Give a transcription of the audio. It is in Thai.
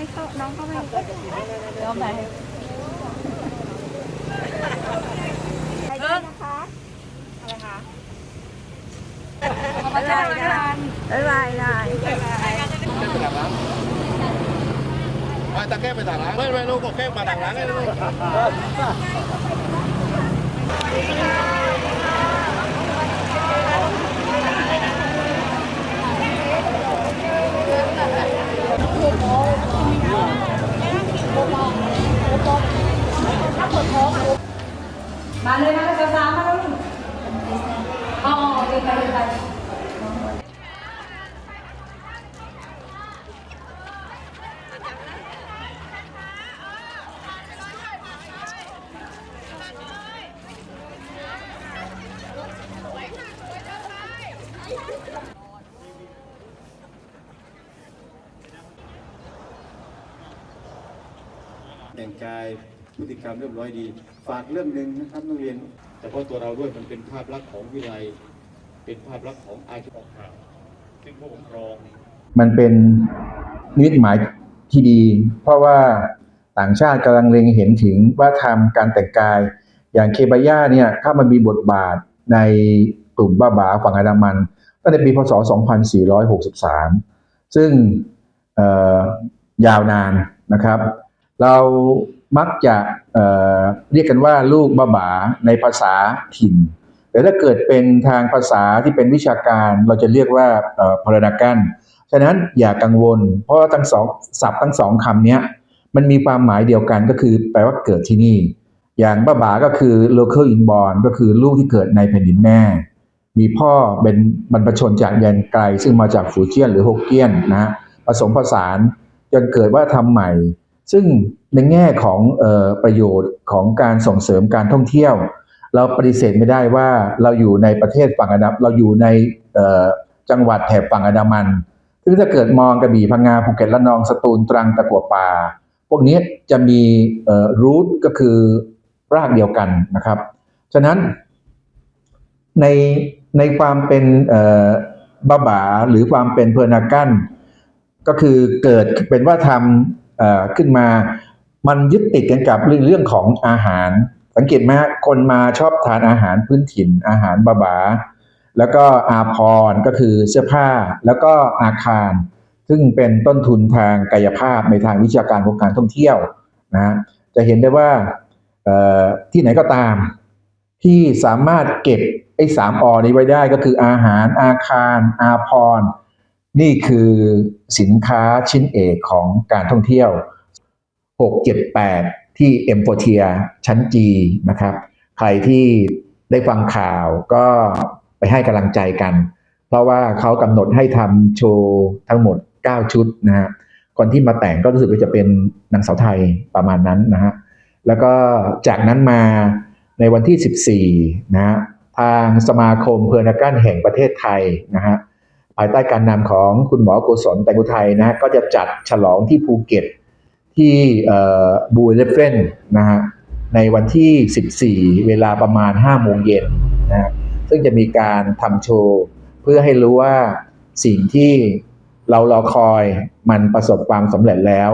ไปเข้าน้อบไหนไปด้วยนะคะอะไรคะมาจ่ายกันบ๊ายบายนายไปตะแก้ไปต่างร้านไม่ไม่ลูกก็แก้มาต่างร้านให้ลูก มาเลยมาเลยสามมาเลยอ๋อเดินไปเดินไปแต่งกาย พฤติกรรมเรียบร้อยดี ฝากเรื่องหนึ่งนะครับนักเรียน แต่เพราะตัวเราด้วยมันเป็นภาพลักษณ์ของวิไลเป็นภาพลักษณ์ของอาชีพข่าวซึ่งผู้ปกครอง มันเป็นนิมิตหมายที่ดี เพราะว่าต่างชาติกำลังเล็งเห็นถึงว่าทำการแต่งกาย อย่างเคบาย่าเนี่ยเข้ามามีบทบาทในกลุ่มบ้าบาฝั่งอันดามันตั้งแต่ปีพศ 2463 ซึ่งเอ่อยาวนานนะครับ เรา มักจะเเรียกกันว่าลูกบ้าบาในภาษาถิ่น แต่ถ้าเกิดเป็นทางภาษาที่เป็นวิชาการเราจะเรียกว่าพาราดากันฉะนั้นอย่ากังวล เพราะว่าทั้งสองศัพท์ทั้งสองคำนี้มันมีความหมายเดียวกันก็คือแปลว่าเกิดที่นี่ อย่างบ้าบาก็คือ local inborn ก็คือลูกที่เกิดในแผ่นดินแม่ มีพ่อเป็นบรรพชนจากแดนไกล ซึ่งมาจากฟูเจียนหรือฮกเกี้ยนนะฮะผสมผสานจนเกิดว่าทำใหม่ ซึ่งในแง่ของออประโยชน์ของการส่งเสริมการท่องเที่ยว เราปฏิเสธไม่ได้ว่าเราอยู่ในประเทศฝั่งอันดาเราอยู่ในจังหวัดแถบฝั่งอันดามัน ซึ่งถ้าเกิดมองกระบี่พังงาภูเก็ตละนองสตูลตรังตะกัวป่า พวกนี้จะมีรูทก็คือรากเดียวกันนะครับ ฉะนั้นในในความเป็นบ้าบาหรือความเป็นเพอร์นากันก็คือเกิดเป็นว่าทำ ขึ้นมา มันยึดติดกันกับเรื่องเรื่องของอาหาร สังเกตไหมฮะคนมาชอบทานอาหารพื้นถิ่น อาหารบาบา แล้วก็อาพรก็คือเสื้อผ้าแล้วก็อาคาร ซึ่งเป็นต้นทุนทางกายภาพในทางวิชาการของการท่องเที่ยวนะจะเห็นได้ว่าที่ไหนก็ตาม ที่สามารถเก็บไอ้สามอนี้ไว้ได้ก็คืออาหารอาคาร อาพร นี่คือสินค้าชิ้นเอกของการท่องเที่ยว 6 7 8 ที่เอ็มโฟเทียชั้นจีนะครับ ใครที่ได้ฟังข่าวก็ไปให้กำลังใจกัน เพราะว่าเขากำหนดให้ทำโชว์ทั้งหมด 9 ชุดนะฮะคนที่มาแต่งก็รู้สึกว่าจะเป็นนางสาวไทยประมาณนั้นนะฮะ แล้วก็จากนั้นมาในวันที่ 14 นะฮะทางสมาคมเพลินกันแห่งประเทศไทยนะฮะายใต้การนำของคุณหมอโกศลแตงกุไทยนะฮะก็จะจัดฉลองที่ภูเก็ตที่บูเลฟเฟนนะฮะในวันที่ 14 เวลาประมาณ 5 โมงเย็นนะฮะซึ่งจะมีการทำโชว์เพื่อให้รู้ว่าสิ่งที่เรารอคอยมันประสบความสำเร็จแล้ว